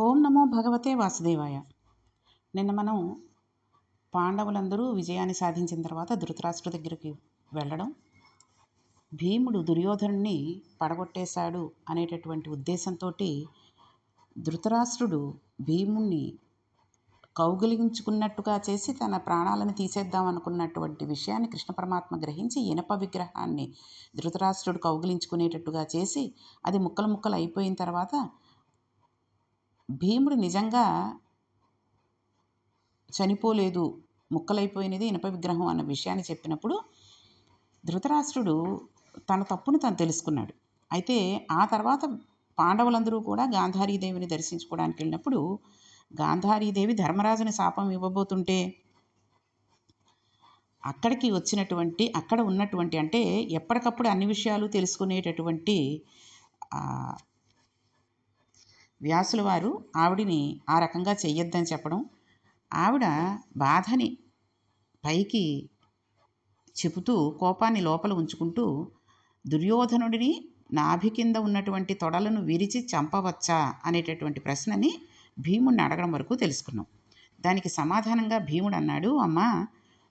ఓం నమో భగవతే వాసుదేవాయ. నిన్న మనం పాండవులందరూ విజయాన్ని సాధించిన తర్వాత ధృతరాష్ట్ర దగ్గరికి వెళ్ళడం భీముడు దుర్యోధనుని పడగొట్టేశాడు అనేటటువంటి ఉద్దేశంతో ధృతరాష్ట్రుడు భీముణ్ణి కౌగిలించుకున్నట్టుగా చేసి తన ప్రాణాలను తీసేద్దాం అనుకున్నటువంటి విషయాన్ని కృష్ణ పరమాత్మ గ్రహించి ఇనప విగ్రహాన్ని ధృతరాష్ట్రుడు కౌగిలించుకునేటట్టుగా చేసి అది ముక్కలు ముక్కలు అయిపోయిన తర్వాత భీముడు నిజంగా చనిపోలేదు ముక్కలైపోయినది ఇనప విగ్రహం అన్న విషయాన్ని చెప్పినప్పుడు ధృతరాష్ట్రుడు తన తప్పును తను తెలుసుకున్నాడు. అయితే ఆ తర్వాత పాండవులందరూ కూడా గాంధారీదేవిని దర్శించుకోవడానికి వెళ్ళినప్పుడు గాంధారీదేవి ధర్మరాజుని శాపం ఇవ్వబోతుంటే అక్కడికి వచ్చినటువంటి అక్కడ ఉన్నటువంటి అంటే ఎప్పటికప్పుడు అన్ని విషయాలు తెలుసుకునేటటువంటి వ్యాసుల వారు ఆవిడిని ఆ రకంగా చెయ్యొద్దని చెప్పడం ఆవిడ బాధని పైకి చెబుతూ కోపాన్ని లోపల ఉంచుకుంటూ దుర్యోధనుడిని నాభి కింద ఉన్నటువంటి తొడలను విరిచి చంపవచ్చా అనేటటువంటి ప్రశ్నని భీముణ్ణి అడగడం వరకు తెలుసుకున్నాం. దానికి సమాధానంగా భీముడు అన్నాడు అమ్మా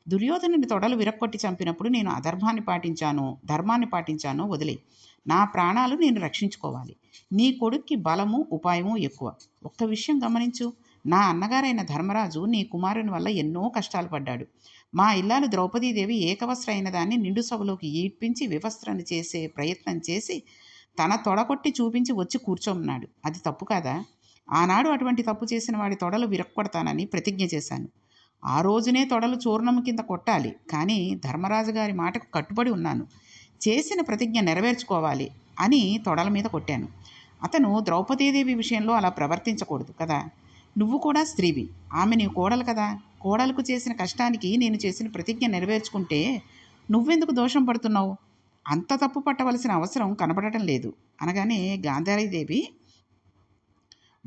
దుర్యోధనుని తొడలు విరక్కొట్టి చంపినప్పుడు నేను అధర్మాన్ని పాటించాను ధర్మాన్ని పాటించాను వదిలే. నా ప్రాణాలు నేను రక్షించుకోవాలి. నీ కొడుక్కి బలము ఉపాయము ఎక్కువ. ఒక్క విషయం గమనించు. నా అన్నగారైన ధర్మరాజు నీ కుమారుని వల్ల ఎన్నో కష్టాలు పడ్డాడు. మా ఇల్లాలు ద్రౌపదీదేవి ఏకవస్త్ర అయిన దాన్ని నిండు సభలోకి ఈడ్పించి వివస్త్రను చేసే ప్రయత్నం చేసి తన తొడకొట్టి చూపించి వచ్చి కూర్చోమన్నాడు. అది తప్పు కాదా? ఆనాడు అటువంటి తప్పు చేసిన వాడి తొడలు విరక్కొడతానని ప్రతిజ్ఞ చేశాను. ఆ రోజునే తొడలు చూర్ణం కింద కొట్టాలి. కానీ ధర్మరాజు గారి మాటకు కట్టుబడి ఉన్నాను. చేసిన ప్రతిజ్ఞ నెరవేర్చుకోవాలి అని తొడల మీద కొట్టాను. అతను ద్రౌపదీదేవి విషయంలో అలా ప్రవర్తించకూడదు కదా? నువ్వు కూడా స్త్రీవి. ఆమె నీ కోడలు కదా? కోడలకు చేసిన కష్టానికి నేను చేసిన ప్రతిజ్ఞ నెరవేర్చుకుంటే నువ్వెందుకు దోషం పడుతున్నావు? అంత తప్పు పట్టవలసిన అవసరం కనబడటం లేదు. అనగానే గాంధారీదేవి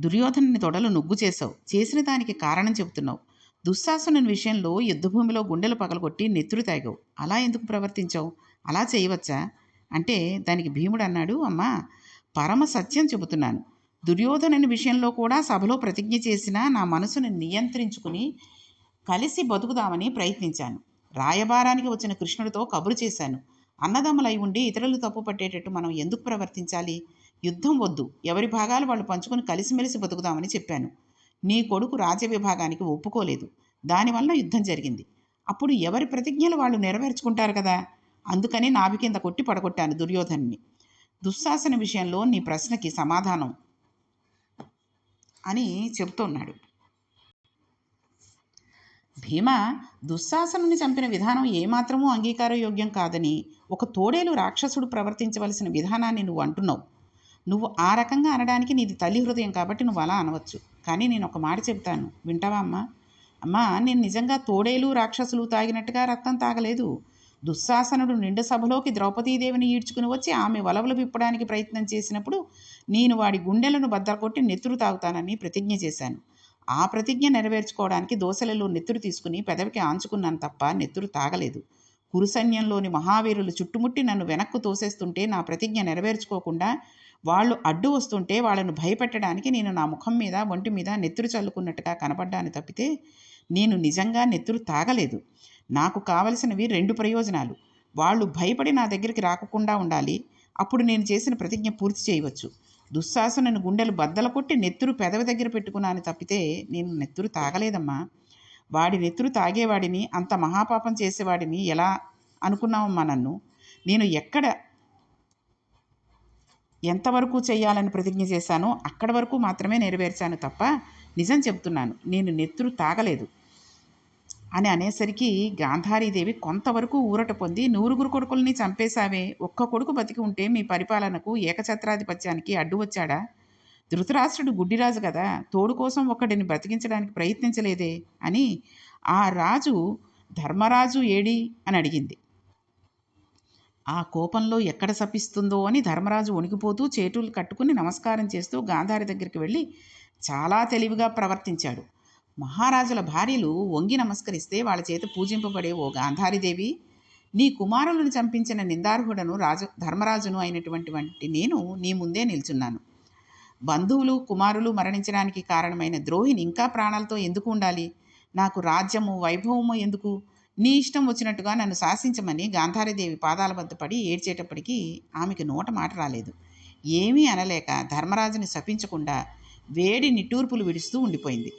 దుర్యోధనుని తొడలు నుగ్గు చేసావు చేసిన దానికి కారణం చెబుతున్నావు. దుశ్శాసనుని విషయంలో యుద్ధభూమిలో గుండెలు పగలగొట్టి నెత్తురు తాగావు. అలా ఎందుకు ప్రవర్తించావు? అలా చేయవచ్చా? అంటే దానికి భీముడు అన్నాడు అమ్మా పరమ సత్యం చెబుతున్నాను. దుర్యోధనుని విషయంలో కూడా సభలో ప్రతిజ్ఞ చేసిన నా మనసును నియంత్రించుకుని కలిసి బతుకుదామని ప్రయత్నించాను. రాయబారానికి వచ్చిన కృష్ణుడితో కబురు చేశాను. అన్నదమ్ములై ఉండి ఇతరులు తప్పు పట్టేటట్టు మనం ఎందుకు ప్రవర్తించాలి? యుద్ధం వద్దు. ఎవరి భాగాలు వాళ్ళు పంచుకొని కలిసిమెలిసి బతుకుదామని చెప్పాను. నీ కొడుకు రాజ్య విభాగానికి ఒప్పుకోలేదు. దానివల్ల యుద్ధం జరిగింది. అప్పుడు ఎవరి ప్రతిజ్ఞలు వాళ్ళు నెరవేర్చుకుంటారు కదా? అందుకని నాభి కింద కొట్టి పడగొట్టాను దుర్యోధన్ని దుశ్శాసన విషయంలో నీ ప్రశ్నకి సమాధానం అని చెబుతున్నాడు. భీమ దుశ్శాసనుని చంపిన విధానం ఏమాత్రమూ అంగీకారయోగ్యం కాదని ఒక తోడేలు రాక్షసుడు ప్రవర్తించవలసిన విధానాన్ని నువ్వు అంటున్నావు. నువ్వు ఆ రకంగా అనడానికి నీది తల్లి హృదయం కాబట్టి నువ్వు అలా అనవచ్చు. కానీ నేను ఒక మాట చెప్తాను. వింటావా అమ్మా? అమ్మా నేను నిజంగా తోడేలు రాక్షసులు తాగినట్టుగా రక్తం తాగలేదు. దుశ్శాసనుడు నిండు సభలోకి ద్రౌపదీదేవిని ఈడ్చుకుని వచ్చి ఆమె వలవలు విప్పడానికి ప్రయత్నం చేసినప్పుడు నేను వాడి గుండెలను బద్దలకొట్టి నెత్తురు తాగుతానని ప్రతిజ్ఞ చేశాను. ఆ ప్రతిజ్ఞ నెరవేర్చుకోవడానికి దోశలలో నెత్తురు తీసుకుని పెదవికి ఆంచుకున్నాను తప్ప నెత్తురు తాగలేదు. కురుసైన్యంలోని మహావీరులు చుట్టుముట్టి నన్ను వెనక్కు తోసేస్తుంటే నా ప్రతిజ్ఞ నెరవేర్చుకోకుండా వాళ్ళు అడ్డు వస్తుంటే వాళ్ళను భయపెట్టడానికి నేను నా ముఖం మీద ఒంటి మీద నెత్తురు చల్లుకున్నట్టుగా కనపడ్డాను తప్పితే నేను నిజంగా నెత్తురు తాగలేదు. నాకు కావలసినవి రెండు ప్రయోజనాలు. వాళ్ళు భయపడి నా దగ్గరికి రాకుండా ఉండాలి. అప్పుడు నేను చేసిన ప్రతిజ్ఞ పూర్తి చేయవచ్చు. దుశ్శాసనను గుండెలు బద్దల కొట్టి నెత్తురు పెదవి దగ్గర పెట్టుకున్నాను తప్పితే నేను నెత్తురు తాగలేదమ్మా. వాడి నెత్తురు తాగేవాడిని అంత మహాపాపం చేసేవాడిని ఎలా అనుకున్నావమ్మా నన్ను? నేను ఎక్కడ ఎంతవరకు చేయాలని ప్రతిజ్ఞ చేశానో అక్కడి వరకు మాత్రమే నెరవేర్చాను తప్ప నిజం చెబుతున్నాను నేను నెత్తురు తాగలేదు. అని అనేసరికి గాంధారీదేవి కొంతవరకు ఊరట పొంది నూరుగురు కొడుకుల్ని చంపేశావే ఒక్క కొడుకు బతికి ఉంటే మీ పరిపాలనకు ఏకఛత్రాధిపత్యానికి అడ్డు వచ్చాడా? ధృతరాష్ట్రుడు గుడ్డిరాజు కదా తోడు కోసం ఒకడిని బ్రతికించడానికి ప్రయత్నించలేదే అని ఆ రాజు ధర్మరాజు ఏడి? అని అడిగింది. ఆ కోపంలో ఎక్కడ సపిస్తుందో అని ధర్మరాజు వణికిపోతూ చేతులు కట్టుకుని నమస్కారం చేస్తూ గాంధారి దగ్గరికి వెళ్ళి చాలా తెలివిగా ప్రవర్తించాడు. మహారాజుల భార్యలు వంగి నమస్కరిస్తే వాళ్ళ చేత పూజింపబడే ఓ గాంధారిదేవి నీ కుమారులను చంపించిన నిందార్హుడను రాజు ధర్మరాజును అయినటువంటి వంటి నేను నీ ముందే నిల్చున్నాను. బంధువులు కుమారులు మరణించడానికి కారణమైన ద్రోహిని ఇంకా ప్రాణాలతో ఎందుకు ఉండాలి? నాకు రాజ్యము వైభవము ఎందుకు? నీ ఇష్టం వచ్చినట్టుగా నన్ను శాసించమని గాంధారీదేవి పాదాల వద్ద పడి ఏడ్చేటప్పటికీ ఆమెకి నోట మాట రాలేదు. ఏమీ అనలేక ధర్మరాజుని శపించకుండా వేడి నిట్టూర్పులు విడుస్తూ ఉండిపోయింది.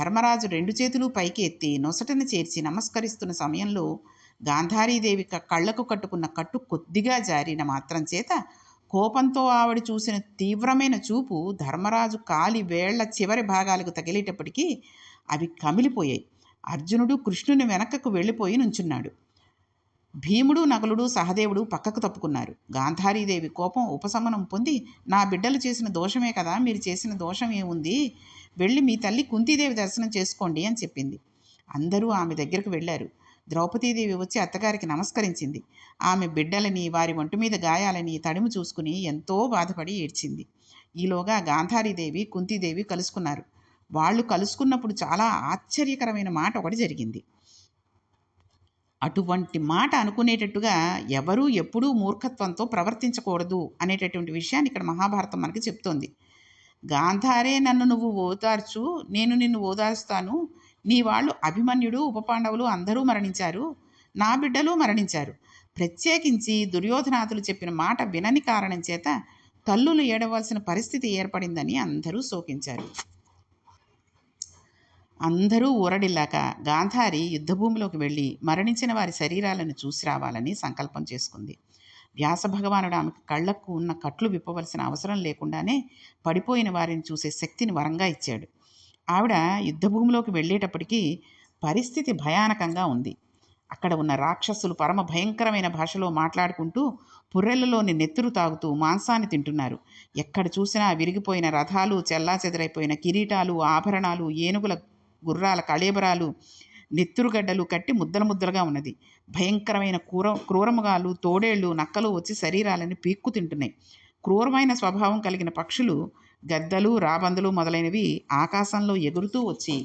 ధర్మరాజు రెండు చేతులు పైకి ఎత్తి నొసటను చేర్చి నమస్కరిస్తున్న సమయంలో గాంధారీదేవి క- కళ్ళకు కట్టుకున్న కట్టు కొద్దిగా జారిన మాత్రం చేత కోపంతో ఆవిడ చూసిన తీవ్రమైన చూపు ధర్మరాజు కాలి వేళ్ళ చివరి భాగాలకు తగిలేటప్పటికీ అవి కమిలిపోయాయి. అర్జునుడు కృష్ణుని వెనక్కకు వెళ్ళిపోయి నుంచున్నాడు. భీముడు నకులుడు సహదేవుడు పక్కకు తప్పుకున్నారు. గాంధారీదేవి కోపం ఉపశమనం పొంది నా బిడ్డలు చేసిన దోషమే కదా మీరు చేసిన దోషం ఏముంది? వెళ్ళి మీ తల్లి కుంతీదేవి దర్శనం చేసుకోండి అని చెప్పింది. అందరూ ఆమె దగ్గరకు వెళ్ళారు. ద్రౌపదీదేవి వచ్చి అత్తగారికి నమస్కరించింది. ఆమె బిడ్డలని వారి ఒంటి మీద గాయాలని తడిము చూసుకుని ఎంతో బాధపడి ఏడ్చింది. ఈలోగా గాంధారీదేవి కుంతీదేవి కలుసుకున్నారు. వాళ్ళు కలుసుకున్నప్పుడు చాలా ఆశ్చర్యకరమైన మాట ఒకటి జరిగింది. అటువంటి మాట అనుకునేటట్టుగా ఎవరూ ఎప్పుడూ మూర్ఖత్వంతో ప్రవర్తించకూడదు అనేటటువంటి విషయాన్ని ఇక్కడ మహాభారతం మనకి చెప్తోంది. గాంధారే నన్ను నువ్వు ఓదార్చు నేను నిన్ను ఓదార్స్తాను. నీ వాళ్ళు అభిమన్యుడు ఉపపాండవులు అందరూ మరణించారు. నా బిడ్డలు మరణించారు. ప్రత్యేకించి దుర్యోధనాథులు చెప్పిన మాట వినని కారణం చేత తల్లులు ఏడవలసిన పరిస్థితి ఏర్పడిందని అందరూ శోకించారు. అందరూ ఊరడిల్లాక గాంధారి యుద్ధభూమిలోకి వెళ్ళి మరణించిన వారి శరీరాలను చూసి రావాలని సంకల్పం చేసుకుంది. వ్యాస భగవానుడు ఆమెకు కళ్ళకు ఉన్న కట్లు విప్పవలసిన అవసరం లేకుండానే పడిపోయిన వారిని చూసే శక్తిని వరంగా ఇచ్చాడు. ఆవిడ యుద్ధభూమిలోకి వెళ్ళేటప్పటికీ పరిస్థితి భయానకంగా ఉంది. అక్కడ ఉన్న రాక్షసులు పరమ భయంకరమైన భాషలో మాట్లాడుకుంటూ పుర్రెలలోని నెత్తురు తాగుతూ మాంసాన్ని తింటున్నారు. ఎక్కడ చూసినా విరిగిపోయిన రథాలు చెల్లాచెదరైపోయిన కిరీటాలు ఆభరణాలు ఏనుగుల గుర్రాల కళేబరాలు నెత్తురుగడ్డలు కట్టి ముద్దలు ముద్దలుగా ఉన్నది. భయంకరమైన క్రూర క్రూరముగాలు తోడేళ్ళు నక్కలు వచ్చి శరీరాలను పీక్కు తింటున్నాయి. క్రూరమైన స్వభావం కలిగిన పక్షులు గద్దలు రాబందులు మొదలైనవి ఆకాశంలో ఎగురుతూ వచ్చి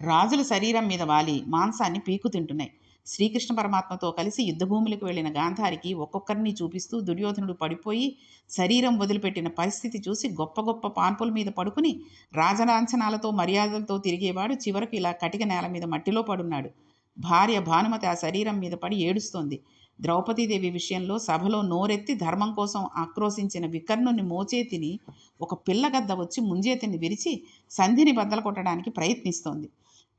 రాజుల శరీరం మీద వాలి మాంసాన్ని పీకు తింటున్నాయి. శ్రీకృష్ణ పరమాత్మతో కలిసి యుద్ధభూములకు వెళ్ళిన గాంధారికి ఒక్కొక్కరిని చూపిస్తూ దుర్యోధనుడు పడిపోయి శరీరం వదిలిపెట్టిన పరిస్థితి చూసి గొప్ప గొప్ప పాన్పుల మీద పడుకుని రాజలాంఛనాలతో మర్యాదలతో తిరిగేవాడు చివరకు ఇలా కటిక నేల మీద మట్టిలో పడున్నాడు. భార్య భానుమతి ఆ శరీరం మీద పడి ఏడుస్తోంది. ద్రౌపదీదేవి విషయంలో సభలో నోరెత్తి ధర్మం కోసం ఆక్రోశించిన వికర్ణుని మోచేతిని ఒక పిల్లగద్ద వచ్చి ముంజేతిని విరిచి సంధిని బద్దలు కొట్టడానికి ప్రయత్నిస్తోంది.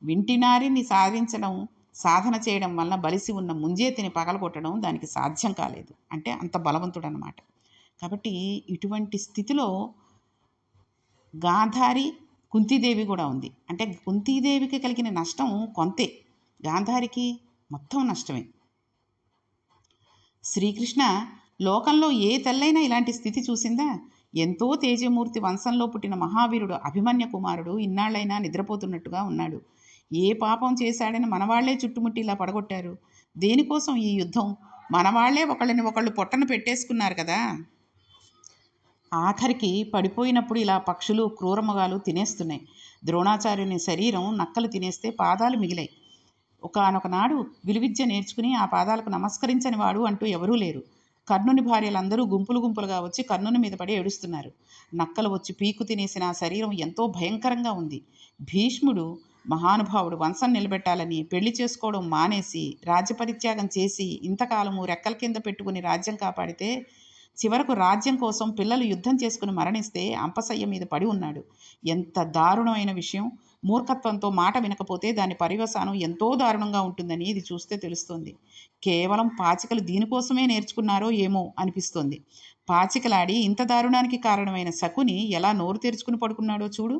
వింటినారిని సాధించడం సాధన చేయడం వలన బలిసి ఉన్న ముంజేతిని పగలగొట్టడం దానికి సాధ్యం కాలేదు. అంటే అంత బలవంతుడు అనమాట కాబట్టి ఇటువంటి స్థితిలో గాంధారి కుంతీదేవి కూడా ఉంది. అంటే కుంతీదేవికి కలిగిన నష్టం కొంతే. గాంధారికి మొత్తం నష్టమే. శ్రీకృష్ణ లోకంలో ఏ తల్లైనా ఇలాంటి స్థితి చూసిందా? ఎంతో తేజమూర్తి వంశంలో పుట్టిన మహావీరుడు అభిమన్య కుమారుడు ఇన్నాళ్ళైనా నిద్రపోతున్నట్టుగా ఉన్నాడు. ఏ పాపం చేశాడని మనవాళ్ళే చుట్టుముట్టి ఇలా పడగొట్టారు? దేనికోసం ఈ యుద్ధం? మనవాళ్ళే ఒకళ్ళని ఒకళ్ళు పొట్టను పెట్టేసుకున్నారు కదా. ఆఖరికి పడిపోయినప్పుడు ఇలా పక్షులు క్రూరమగాలు తినేస్తున్నాయి. ద్రోణాచార్యుని శరీరం నక్కలు తినేస్తే పాదాలు మిగిలాయి. ఒకనొకనాడు విలువిద్య నేర్చుకుని ఆ పాదాలకు నమస్కరించని వాడు అంటూ ఎవరూ లేరు. కర్ణుని భార్యలందరూ గుంపులు గుంపులుగా వచ్చి కర్ణుని మీద పడి ఏడుస్తున్నారు. నక్కలు వచ్చి పీకు తినేసిన ఆ శరీరం ఎంతో భయంకరంగా ఉంది. భీష్ముడు మహానుభావుడు వంశం నిలబెట్టాలని పెళ్ళి చేసుకోవడం మానేసి రాజ్యపరిత్యాగం చేసి ఇంతకాలము రెక్కల కింద పెట్టుకుని రాజ్యం కాపాడితే చివరకు రాజ్యం కోసం పిల్లలు యుద్ధం చేసుకుని మరణిస్తే అంపసయ్య మీద పడి ఉన్నాడు. ఎంత దారుణమైన విషయం! మూర్ఖత్వంతో మాట వినకపోతే దాని పర్యవసానం ఎంతో దారుణంగా ఉంటుందని ఇది చూస్తే తెలుస్తుంది. కేవలం పాచికలు దీనికోసమే నేర్చుకున్నారో ఏమో అనిపిస్తుంది. పాచికలాడి ఇంత దారుణానికి కారణమైన శకుని ఎలా నోరు తెరుచుకుని పడుకున్నాడో చూడు.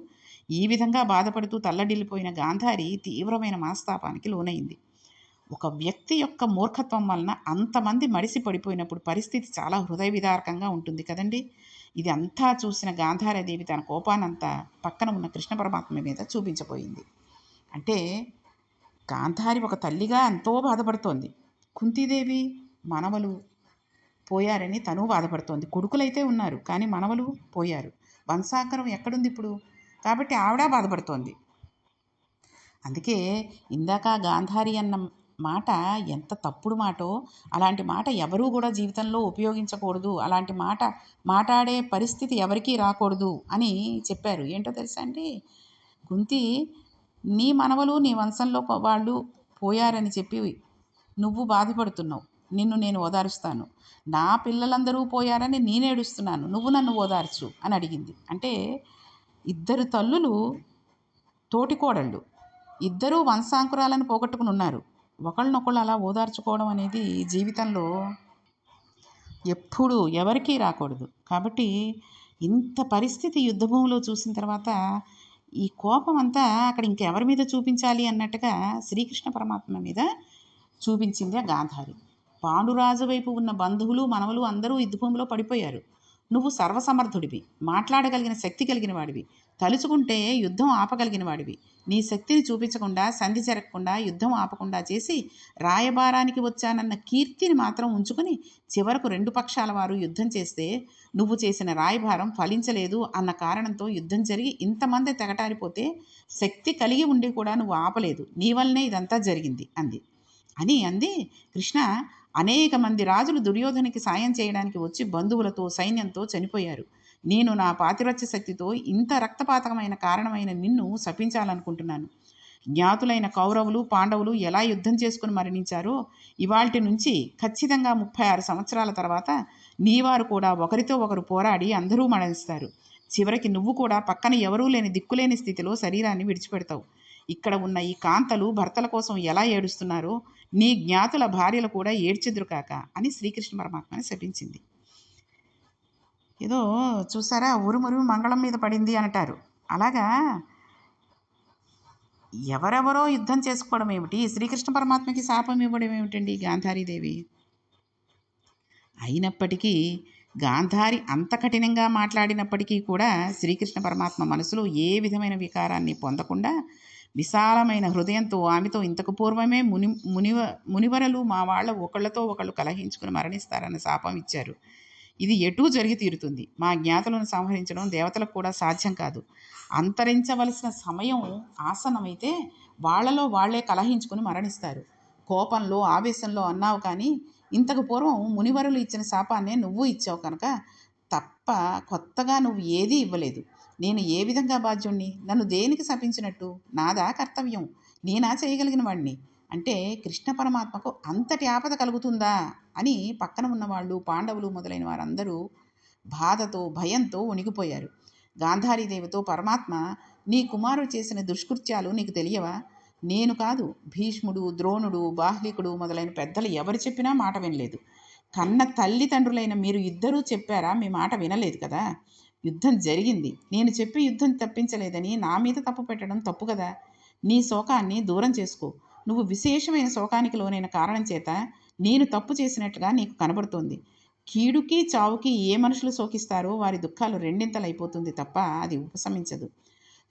ఈ విధంగా బాధపడుతూ తల్లడిల్లిపోయిన గాంధారి తీవ్రమైన మనస్తాపానికి లోనైంది. ఒక వ్యక్తి యొక్క మూర్ఖత్వం వలన అంతమంది మడిసి పడిపోయినప్పుడు పరిస్థితి చాలా హృదయ విదారకంగా ఉంటుంది కదండి. ఇది అంతా చూసిన గాంధారదేవి తన కోపానంతా పక్కన ఉన్న కృష్ణ పరమాత్మ మీద చూపించబోయింది. అంటే గాంధారి ఒక తల్లిగా ఎంతో బాధపడుతోంది. కుంతీదేవి మనవలు పోయారని తను బాధపడుతోంది. కొడుకులైతే ఉన్నారు కానీ మనవలు పోయారు. వంశాకరం ఎక్కడుంది ఇప్పుడు? కాబట్టి ఆవిడ బాధపడుతోంది. అందుకే ఇందాక గాంధారి అన్న మాట ఎంత తప్పుడు మాటో అలాంటి మాట ఎవరూ కూడా జీవితంలో ఉపయోగించకూడదు. అలాంటి మాట మాట్లాడే పరిస్థితి ఎవరికీ రాకూడదు అని చెప్పారు. ఏంటో తెలుసా అండి? కుంతి నీ మనవలు నీ వంశంలో వాళ్ళు పోయారని చెప్పి నువ్వు బాధపడుతున్నావు. నిన్ను నేను ఓదారుస్తాను. నా పిల్లలందరూ పోయారని నేనేడుస్తున్నాను నువ్వు నన్ను ఓదార్చు అని అడిగింది. అంటే ఇద్దరు తల్లులు తోటికోడళ్ళు. ఇద్దరూ వంశాంకురాలను పోగొట్టుకుని ఉన్నారు. ఒకళ్ళనొకళ్ళు అలా ఓదార్చుకోవడం అనేది జీవితంలో ఎప్పుడూ ఎవరికీ రాకూడదు. కాబట్టి ఇంత పరిస్థితి యుద్ధభూమిలో చూసిన తర్వాత ఈ కోపం అంతా అక్కడ ఇంకెవరి మీద చూపించాలి అన్నట్టుగా శ్రీకృష్ణ పరమాత్మ మీద చూపించింది ఆ గాంధారి. పాండురాజు వైపు ఉన్న బంధువులు మనవలు అందరూ యుద్ధభూమిలో పడిపోయారు. నువ్వు సర్వసమర్థుడివి మాట్లాడగలిగిన శక్తి కలిగిన వాడివి తలుచుకుంటే యుద్ధం ఆపగలిగిన వాడివి నీ శక్తిని చూపించకుండా సంధి జరగకుండా యుద్ధం ఆపకుండా చేసి రాయబారానికి వచ్చానన్న కీర్తిని మాత్రం ఉంచుకుని చివరకు రెండు పక్షాల వారు యుద్ధం చేస్తే నువ్వు చేసిన రాయభారం ఫలించలేదు అన్న కారణంతో యుద్ధం జరిగి ఇంతమంది తెగటారిపోతే శక్తి కలిగి ఉండి కూడా నువ్వు ఆపలేదు. నీ వల్లనే ఇదంతా జరిగింది అంది. అని అంది. కృష్ణ అనేక మంది రాజులు దుర్యోధనికి సాయం చేయడానికి వచ్చి బంధువులతో సైన్యంతో చనిపోయారు. నేను నా పాతిరత్య శక్తితో ఇంత రక్తపాతకమైన కారణమైన నిన్ను శపించాలనుకుంటున్నాను. జ్ఞాతులైన కౌరవులు పాండవులు ఎలా యుద్ధం చేసుకుని మరణించారో ఇవాల్టి నుంచి ఖచ్చితంగా ముప్పై ఆరు సంవత్సరాల తర్వాత నీవారు కూడా ఒకరితో ఒకరు పోరాడి అందరూ మరణిస్తారు. చివరికి నువ్వు కూడా పక్కన ఎవరూ లేని దిక్కులేని స్థితిలో శరీరాన్ని విడిచిపెడతావు. ఇక్కడ ఉన్న ఈ కాంతలు భర్తల కోసం ఎలా ఏడుస్తున్నారో నీ జ్ఞాతుల భార్యలు కూడా ఏడ్చెదురు కాక అని శ్రీకృష్ణ పరమాత్మని శపించింది. ఏదో చూసారా? ఉరుమురు మంగళం మీద పడింది అంటారు. అలాగా? ఎవరెవరో యుద్ధం చేసుకోవడం ఏమిటి? శ్రీకృష్ణ పరమాత్మకి శాపం ఇవ్వడం ఏమిటండి గాంధారీదేవి? అయినప్పటికీ గాంధారి అంత కఠినంగా మాట్లాడినప్పటికీ కూడా శ్రీకృష్ణ పరమాత్మ మనసులో ఏ విధమైన వికారాన్ని పొందకుండా విశాలమైన హృదయంతో ఆమెతో ఇంతకు పూర్వమే ముని మునివ మునివరలు మా వాళ్ళ ఒకళ్ళతో ఒకళ్ళు కలహించుకుని మరణిస్తారన్న శాపం ఇచ్చారు. ఇది ఎటూ జరిగి తీరుతుంది. మా జ్ఞాతలను సంహరించడం దేవతలకు కూడా సాధ్యం కాదు. అంతరించవలసిన సమయం ఆసనమైతే వాళ్ళలో వాళ్ళే కలహించుకుని మరణిస్తారు. కోపంలో ఆవేశంలో అన్నావు కానీ ఇంతకు పూర్వం మునివరులు ఇచ్చిన శాపాన్నే నువ్వు ఇచ్చావు కనుక తప్ప కొత్తగా నువ్వు ఏదీ ఇవ్వలేదు. నేను ఏ విధంగా బాధ్యుణ్ణి? నన్ను దేనికి శపించినట్టు? నాదా కర్తవ్యం. నేనా చేయగలిగిన వాడిని అంటే కృష్ణ పరమాత్మకు అంతటి ఆపద కలుగుతుందా? అని పక్కన ఉన్నవాళ్ళు పాండవులు మొదలైన వారందరూ బాధతో భయంతో ఉనిగిపోయారు గాంధారీదేవితో పరమాత్మ నీ కుమారుడు చేసిన దుష్కృత్యాలు నీకు తెలియవా? నేను కాదు భీష్ముడు ద్రోణుడు బాహ్లికుడు మొదలైన పెద్దలు ఎవరు చెప్పినా మాట వినలేదు. కన్న తల్లిదండ్రులైన మీరు ఇద్దరూ చెప్పారా? మీ మాట వినలేదు కదా? యుద్ధం జరిగింది. నేను చెప్పి యుద్ధం తప్పించలేదని నా మీద తప్పు పెట్టడం తప్పు కదా? నీ శోకాన్ని దూరం చేసుకో. నువ్వు విశేషమైన శోకానికి లోనైన కారణం చేత నేను తప్పు చేసినట్లుగా నీకు కనబడుతోంది. కీడుకి చావుకి ఏ మనుషులు శోకిస్తారో వారి దుఃఖాలు రెండింతలైపోతుంది తప్ప అది ఉపశమించదు.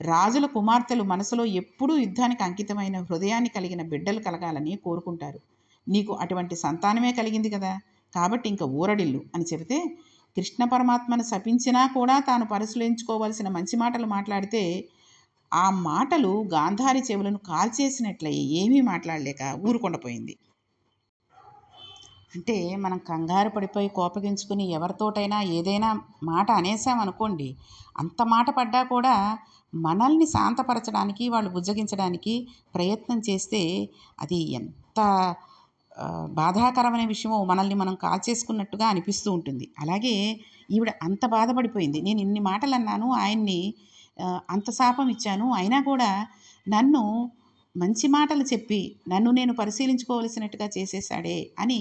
రాజుల కుమార్తెలు మనసులో ఎప్పుడూ యుద్ధానికి అంకితమైన హృదయాన్ని కలిగిన బిడ్డలు కలగాలని కోరుకుంటారు. నీకు అటువంటి సంతానమే కలిగింది కదా? కాబట్టి ఇంక ఊరడిల్లు అని చెబితే కృష్ణ పరమాత్మను శపించినా కూడా తాను పరిశీలించుకోవాల్సిన మంచి మాటలు మాట్లాడితే ఆ మాటలు గాంధారి చెవులను కాల్చేసినట్లయి ఏమీ మాట్లాడలేక ఊరుకొండపోయింది అంటే మనం కంగారు పడిపోయి కోపగించుకుని ఎవరితోటైనా ఏదైనా మాట అనేసామనుకోండి అంత మాట పడ్డా కూడా మనల్ని శాంతపరచడానికి వాళ్ళు బుజ్జగించడానికి ప్రయత్నం చేస్తే అది ఎంత బాధాకరమైన విషయమో మనల్ని మనం కాల్చేసుకున్నట్టుగా అనిపిస్తూ ఉంటుంది. అలాగే ఈవిడ అంత బాధపడిపోయింది. నేను ఇన్ని మాటలు అన్నాను ఆయన్ని అంత శాపం ఇచ్చాను అయినా కూడా నన్ను మంచి మాటలు చెప్పి నన్ను నేను పరిశీలించుకోవలసినట్టుగా చేసేసాడే అని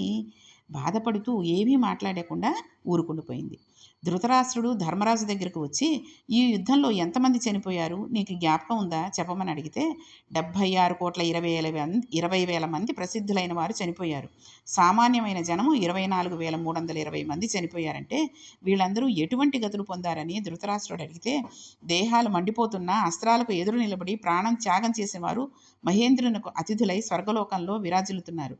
బాధపడుతూ ఏమీ మాట్లాడకుండా ఊరుకుండిపోయింది. ధృతరాష్ట్రుడు ధర్మరాజు దగ్గరకు వచ్చి ఈ యుద్ధంలో ఎంతమంది చనిపోయారు? నీకు జ్ఞాపకం ఉందా? చెప్పమని అడిగితే డెబ్భై ఆరు కోట్ల ఇరవై ఇరవై వేల మంది ప్రసిద్ధులైన వారు చనిపోయారు. సామాన్యమైన జనము ఇరవై నాలుగు వేల మూడు వందల ఇరవై మంది చనిపోయారంటే వీళ్ళందరూ ఎటువంటి గతులు పొందారని ధృతరాష్ట్రుడు అడిగితే దేహాలు మండిపోతున్నా అస్త్రాలకు ఎదురు నిలబడి ప్రాణం త్యాగం చేసిన వారు మహేంద్రునకు అతిథులై స్వర్గలోకంలో విరాజిల్లుతున్నారు.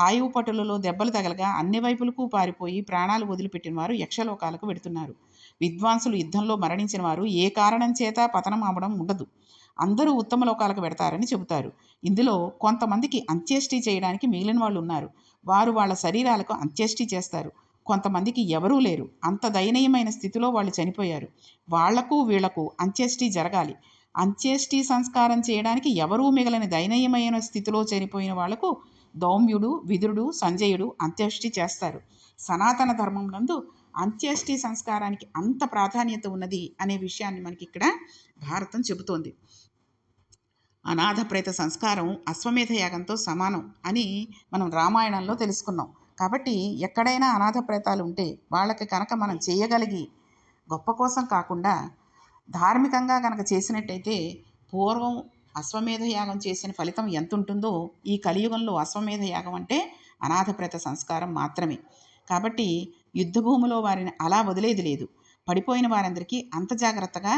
ఆయువు పటులలో దెబ్బలు తగలగా అన్ని వైపులకు పారిపోయి ప్రాణాలు వదిలిపెట్టిన వారు యక్షలోకాలకు వెడుతున్నారు. విద్వాంసులు యుద్ధంలో మరణించిన వారు ఏ కారణం చేత పతనం అవ్వడం ఉండదు. అందరూ ఉత్తమ లోకాలకు పెడతారని చెబుతారు. ఇందులో కొంతమందికి అంత్యేష్టి చేయడానికి మిగిలిన వాళ్ళు ఉన్నారు. వారు వాళ్ళ శరీరాలకు అంత్యష్టి చేస్తారు. కొంతమందికి ఎవరూ లేరు. అంత దయనీయమైన స్థితిలో వాళ్ళు చనిపోయారు. వాళ్ళకు వీళ్ళకు అంత్యేష్టి జరగాలి. అంత్యేష్టి సంస్కారం చేయడానికి ఎవరూ మిగలని దయనీయమైన స్థితిలో చనిపోయిన వాళ్ళకు దౌమ్యుడు విదురుడు సంజయుడు అంత్యేష్టి చేస్తారు. సనాతన ధర్మం నందు అంత్యేష్టి సంస్కారానికి అంత ప్రాధాన్యత ఉన్నది అనే విషయాన్ని మనకి ఇక్కడ భారతం చెబుతోంది. అనాథప్రేత సంస్కారం అశ్వమేధ యాగంతో సమానం అని మనం రామాయణంలో తెలుసుకున్నాం. కాబట్టి ఎక్కడైనా అనాథ ప్రేతాలు ఉంటే వాళ్ళకి కనుక మనం చేయగలిగి గొప్ప కోసం కాకుండా ధార్మికంగా కనుక చేసినట్టయితే పూర్వం అశ్వమేధ యాగం చేసిన ఫలితం ఎంత ఉంటుందో ఈ కలియుగంలో అశ్వమేధ యాగం అంటే అనాథప్రేత సంస్కారం మాత్రమే. కాబట్టి యుద్ధభూమిలో వారిని అలా వదిలేది లేదు. పడిపోయిన వారందరికీ అంత జాగ్రత్తగా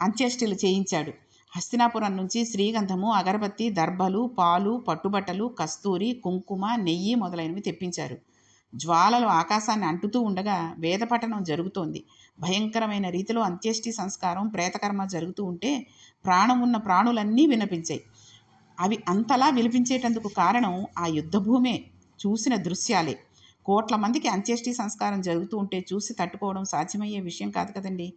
అంత్యేష్టిలు చేయించాడు. హస్తినాపురం నుంచి శ్రీగంధము అగరబత్తి దర్భలు పాలు పట్టుబట్టలు కస్తూరి కుంకుమ నెయ్యి మొదలైనవి తెప్పించారు. జ్వాలలు ఆకాశాన్ని అంటుతూ ఉండగా వేదపఠనం జరుగుతోంది. భయంకరమైన రీతిలో అంత్యేష్టి సంస్కారం ప్రేతకర్మ జరుగుతూ ఉంటే ప్రాణం ఉన్న ప్రాణులన్నీ వినిపించాయి అవి అంతలా వినిపించేటందుకు కారణం ఆ యుద్ధభూమే. చూసిన దృశ్యాలే. కోట్ల మందికి అంత్యేష్టి సంస్కారం జరుగుతూ ఉంటే చూసి తట్టుకోవడం సాధ్యమయ్యే విషయం కాదు కదండి.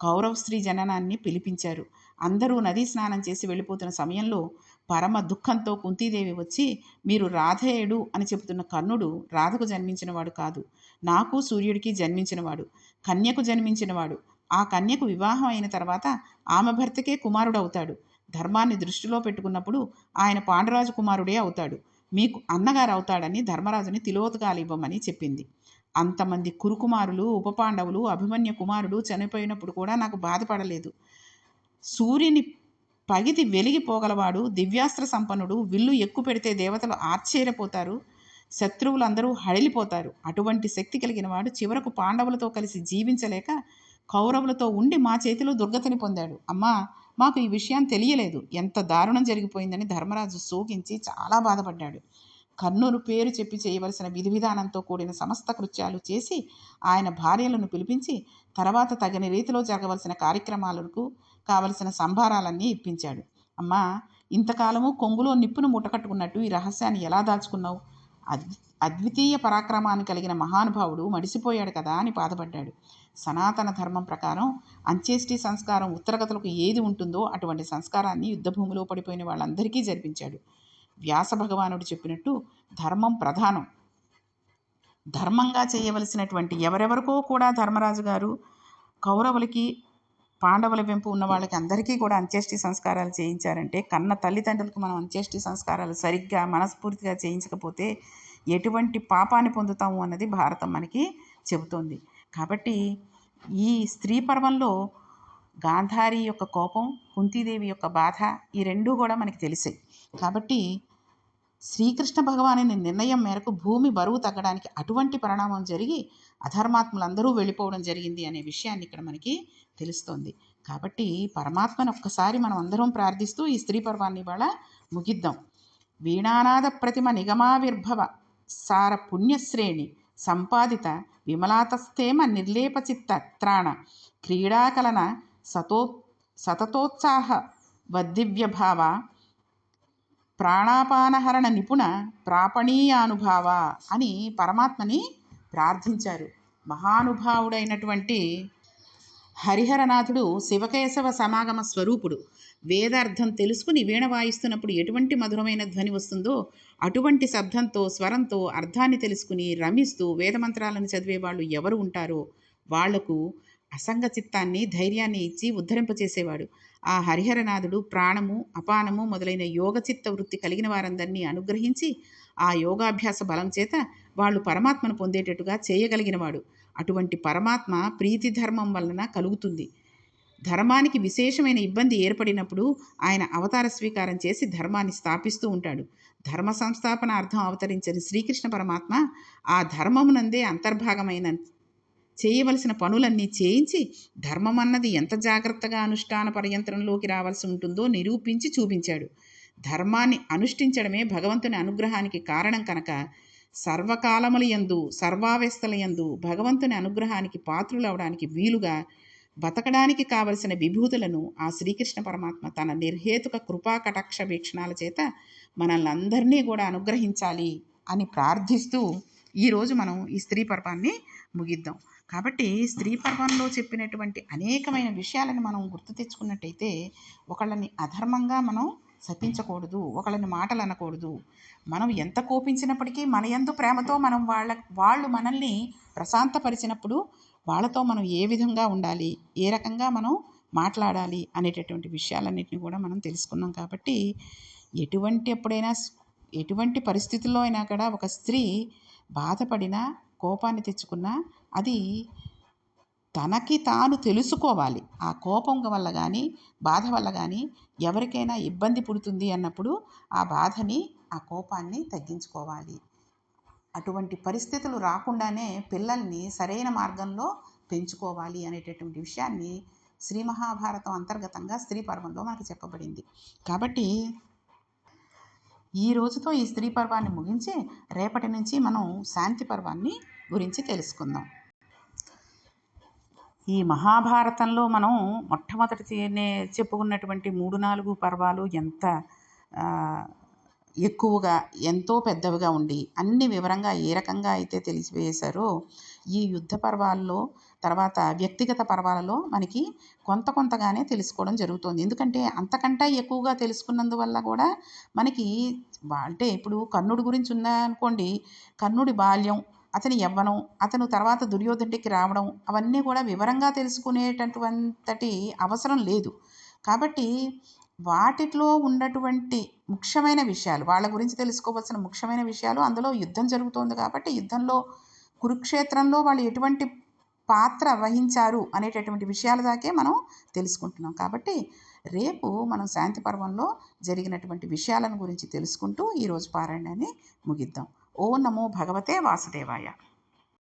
కౌరవ స్త్రీ జననాన్ని పిలిపించారు. అందరూ నదీ స్నానం చేసి వెళ్ళిపోతున్న సమయంలో పరమ దుఃఖంతో కుంతీదేవి వచ్చి మీరు రాధేయుడు అని చెబుతున్న కర్ణుడు రాధకు జన్మించినవాడు కాదు. నాకు సూర్యుడికి జన్మించినవాడు కన్యకు జన్మించినవాడు. ఆ కన్యకు వివాహం అయిన తర్వాత ఆమె భర్తకే కుమారుడు అవుతాడు. ధర్మాన్ని దృష్టిలో పెట్టుకున్నప్పుడు ఆయన పాండరాజు కుమారుడే అవుతాడు. మీకు అన్నగారు అవుతాడని ధర్మరాజుని తిలోదకాలు చెప్పింది. అంతమంది కురుకుమారులు ఉపపాండవులు అభిమన్య కుమారుడు చనిపోయినప్పుడు కూడా నాకు బాధపడలేదు. సూర్యుని పగితి వెలిగిపోగలవాడు దివ్యాస్త్ర సంపన్నుడు విల్లు ఎక్కువ పెడితే దేవతలు ఆశ్చర్యపోతారు శత్రువులందరూ హడిలిపోతారు. అటువంటి శక్తి కలిగిన వాడు చివరకు పాండవులతో కలిసి జీవించలేక కౌరవులతో ఉండి మా చేతిలో దుర్గతిని పొందాడు. అమ్మా మాకు ఈ విషయం తెలియలేదు. ఎంత దారుణం జరిగిపోయిందని ధర్మరాజు సోకించి చాలా బాధపడ్డాడు. కర్ణును పేరు చెప్పి చేయవలసిన విధి విధానంతో కూడిన సమస్త కృత్యాలు చేసి ఆయన భార్యలను పిలిపించి తర్వాత తగిన రీతిలో జరగవలసిన కార్యక్రమాలకు కావలసిన సంభారాలన్నీ ఇప్పించాడు. అమ్మా ఇంతకాలము కొంగులో నిప్పును ముట్టకట్టుకున్నట్టు ఈ రహస్యాన్ని ఎలా దాచుకున్నావు? అద్వితీయ పరాక్రమాన్ని కలిగిన మహానుభావుడు మడిసిపోయాడు కదా అని బాధపడ్డాడు. సనాతన ధర్మం ప్రకారం అంత్యేష్టి సంస్కారం ఉత్తరగతులకు ఏది ఉంటుందో అటువంటి సంస్కారాన్ని యుద్ధభూమిలో పడిపోయిన వాళ్ళందరికీ జరిపించాడు. వ్యాస భగవానుడు చెప్పినట్టు ధర్మం ప్రధానం. ధర్మంగా చేయవలసినటువంటి ఎవరెవరికో కూడా ధర్మరాజు గారు కౌరవులకి పాండవుల వెంపు ఉన్న వాళ్ళకి అందరికీ కూడా అంత్యేష్టి సంస్కారాలు చేయించారంటే కన్న తల్లిదండ్రులకు మనం అంత్యేష్టి సంస్కారాలు సరిగ్గా మనస్ఫూర్తిగా చేయించకపోతే ఎటువంటి పాపాన్ని పొందుతాము అన్నది భారతం మనకి చెబుతోంది. కాబట్టి ఈ స్త్రీ పర్వంలో గాంధారి యొక్క కోపం కుంతీదేవి యొక్క బాధ ఈ రెండూ కూడా మనకి తెలిసాయి. కాబట్టి శ్రీకృష్ణ భగవాని నిర్ణయం మేరకు భూమి బరువు తగ్గడానికి అటువంటి పరిణామం జరిగి అధర్మాత్ములందరూ వెళ్ళిపోవడం జరిగింది అనే విషయాన్ని ఇక్కడ మనకి తెలుస్తోంది. కాబట్టి పరమాత్మను ఒక్కసారి మనం అందరం ప్రార్థిస్తూ ఈ స్త్రీ పర్వాన్ని ఇవాళ ముగిద్దాం. వీణానాద ప్రతిమ నిగమావిర్భవ సార పుణ్యశ్రేణి సంపాదిత విమలాతస్థేమ నిర్లేపచిత్త త్రాణ క్రీడాకలన సతో సతతోత్సాహ వద్దివ్యభావ ప్రాణాపానహరణ నిపుణ ప్రాపణీయానుభావ అని పరమాత్మని ప్రార్థించారు. మహానుభావుడైనటువంటి హరిహరనాథుడు శివకేశవ సమాగమ స్వరూపుడు. వేదార్థం తెలుసుకుని వీణ వాయిస్తున్నప్పుడు ఎటువంటి మధురమైన ధ్వని వస్తుందో అటువంటి శబ్దంతో స్వరంతో అర్థాన్ని తెలుసుకుని రమిస్తూ వేదమంత్రాలను చదివే వాళ్ళు ఎవరు ఉంటారో వాళ్ళకు అసంగ చిత్తాన్ని ధైర్యాన్ని ఇచ్చి ఉద్ధరింపచేసేవాడు. ఆ హరిహరనాథుడు ప్రాణము అపానము మొదలైన యోగచిత్త వృత్తి కలిగిన వారందరినీ అనుగ్రహించి ఆ యోగాభ్యాస బలం చేత వాళ్ళు పరమాత్మను పొందేటట్టుగా చేయగలిగినవాడు. అటువంటి పరమాత్మ ప్రీతి ధర్మం వలన కలుగుతుంది. ధర్మానికి విశేషమైన ఇబ్బంది ఏర్పడినప్పుడు ఆయన అవతార స్వీకారం చేసి ధర్మాన్ని స్థాపిస్తూ ఉంటాడు. ధర్మ సంస్థాపన అర్థం అవతరించిన శ్రీకృష్ణ పరమాత్మ ఆ ధర్మమునందే అంతర్భాగమైన చేయవలసిన పనులన్నీ చేయించి ధర్మం అన్నది ఎంత జాగ్రత్తగా అనుష్ఠాన పర్యంతరంలోకి రావాల్సి ఉంటుందో నిరూపించి చూపించాడు. ధర్మాన్ని అనుష్ఠించడమే భగవంతుని అనుగ్రహానికి కారణం కనుక సర్వకాలముల యందు సర్వావస్థల యందు భగవంతుని అనుగ్రహానికి పాత్రులవడానికి వీలుగా బతకడానికి కావలసిన విభూతులను ఆ శ్రీకృష్ణ పరమాత్మ తన నిర్హేతుక కృపా కటాక్ష వీక్షణాల చేత మనల్ని అందరినీ కూడా అనుగ్రహించాలి అని ప్రార్థిస్తూ ఈరోజు మనం ఈ స్త్రీ పర్వాన్ని ముగిద్దాం. కాబట్టి స్త్రీ పర్వంలో చెప్పినటువంటి అనేకమైన విషయాలను మనం గుర్తు తెచ్చుకున్నట్టయితే ఒకళ్ళని అధర్మంగా మనం శపించకూడదు ఒకళ్ళని మాటలు అనకూడదు. మనం ఎంత కోపించినప్పటికీ మన యందు ప్రేమతో మనం వాళ్ళ వాళ్ళు మనల్ని ప్రశాంతపరిచినప్పుడు వాళ్ళతో మనం ఏ విధంగా ఉండాలి ఏ రకంగా మనం మాట్లాడాలి అనేటటువంటి విషయాలన్నింటినీ కూడా మనం తెలుసుకున్నాం కాబట్టి ఎటువంటి ఎప్పుడైనా ఎటువంటి పరిస్థితుల్లో అయినా కూడా ఒక స్త్రీ బాధపడినా కోపాన్ని తెచ్చుకున్నా అది తనకి తాను తెలుసుకోవాలి. ఆ కోపం వల్ల కానీ బాధ వల్ల కానీ ఎవరికైనా ఇబ్బంది పుడుతుంది అన్నప్పుడు ఆ బాధని ఆ కోపాన్ని తగ్గించుకోవాలి. అటువంటి పరిస్థితులు రాకుండానే పిల్లల్ని సరైన మార్గంలో పెంచుకోవాలి అనేటటువంటి విషయాన్ని శ్రీ మహాభారతం అంతర్గతంగా స్త్రీ పర్వంలో మనకు చెప్పబడింది. కాబట్టి ఈ రోజుతో ఈ స్త్రీ పర్వాన్ని ముగించి రేపటి నుంచి మనం శాంతి పర్వాన్ని గురించి తెలుసుకుందాం. ఈ మహాభారతంలో మనం మొట్టమొదటినే చెప్పుకున్నటువంటి మూడు నాలుగు పర్వాలు ఎంత ఎక్కువగా ఎంతో పెద్దవిగా ఉండి అన్ని వివరంగా ఏ రకంగా అయితే తెలిసివేశారో ఈ యుద్ధ పర్వాల్లో తర్వాత వ్యక్తిగత పర్వాలలో మనకి కొంత కొంతగానే తెలుసుకోవడం జరుగుతుంది. ఎందుకంటే అంతకంటే ఎక్కువగా తెలుసుకున్నందువల్ల కూడా మనకి అంటే ఇప్పుడు కర్ణుడి గురించి ఉందా అనుకోండి కర్ణుడి బాల్యం అతని యవ్వనం అతను తర్వాత దుర్యోధనుడికి రావడం అవన్నీ కూడా వివరంగా తెలుసుకునేటటువంటి అవసరం లేదు. కాబట్టి వాటిలో ఉన్నటువంటి ముఖ్యమైన విషయాలు వాళ్ళ గురించి తెలుసుకోవాల్సిన ముఖ్యమైన విషయాలు అందులో యుద్ధం జరుగుతోంది కాబట్టి యుద్ధంలో కురుక్షేత్రంలో వాళ్ళు ఎటువంటి పాత్ర వహించారు అనేటటువంటి విషయాల దాకే మనం తెలుసుకుంటున్నాం. కాబట్టి రేపు మనం శాంతి పర్వంలో జరిగినటువంటి విషయాలను గురించి తెలుసుకుంటూ ఈరోజు పారాయణాన్ని ముగిద్దాం. ఓ నమో భగవతే వాసుదేవాయ